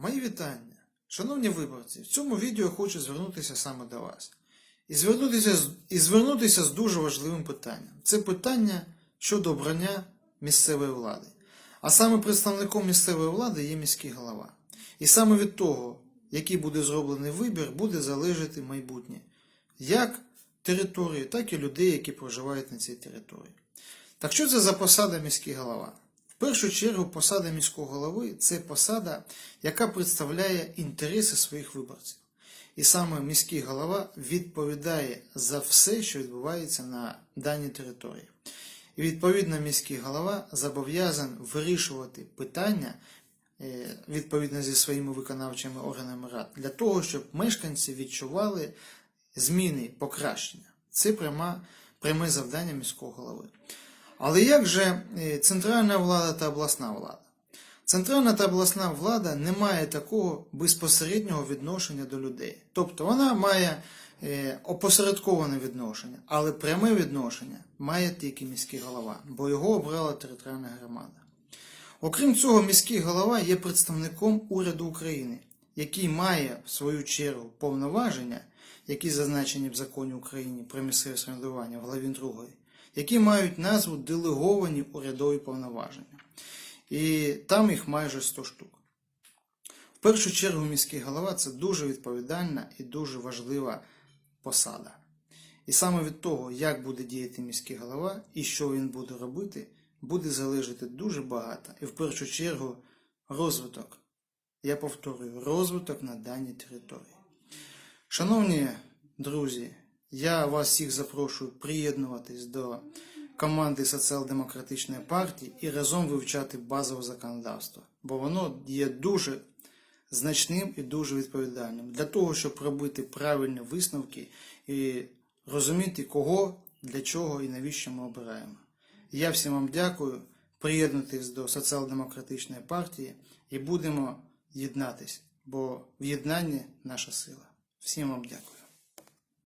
Мої вітання. Шановні виборці, в цьому відео я хочу звернутися саме до вас. І звернутися, і звернутися з дуже важливим питанням. Це питання щодо обрання місцевої влади. А саме представником місцевої влади є міський голова. І саме від того, який буде зроблений вибір, буде залежати майбутнє як території, так і людей, які проживають на цій території. Так що це за посада міський голова? Першу чергу посада міського голови це посада, яка представляє інтереси своїх виборців. І саме міський голова відповідає за все, що відбувається на даній території. І відповідно міський голова зобов'язаний вирішувати питання е, відповідно зі своїми виконавчими органами рад для того, щоб мешканці відчували зміни, покращення. Це пряме завдання міського голови. Але як же е, центральна влада та обласна влада? Центральна та обласна влада не має такого безпосереднього відношення до людей. Тобто вона має е, опосередковане відношення, але пряме відношення має тільки міський голова, бо його обрала територіальна громада. Окрім цього, міський голова є представником уряду України, який має в свою чергу повноваження, які зазначені в законі України про місцеве самоврядування в главі 2, які мають назву делеговані урядові повноваження. І там їх майже 100 штук. В першу чергу міський голова це дуже відповідальна і дуже важлива посада. І саме від того, як буде діяти міський голова і що він буде робити, буде залежати дуже багато. І в першу чергу розвиток. Я повторюю, розвиток на даній території. Шановні друзі, я вас всіх запрошую приєднуватись до команди Соціал-демократичної партії і разом вивчати базове законодавство, бо воно є дуже значним і дуже відповідальним для того, щоб робити правильні висновки і розуміти, кого, для чого і навіщо ми обираємо. Я всім вам дякую. Приєднуйтесь до Соціал-демократичної партії і будемо єднатись, бо в єднанні наша сила. Всім вам дякую.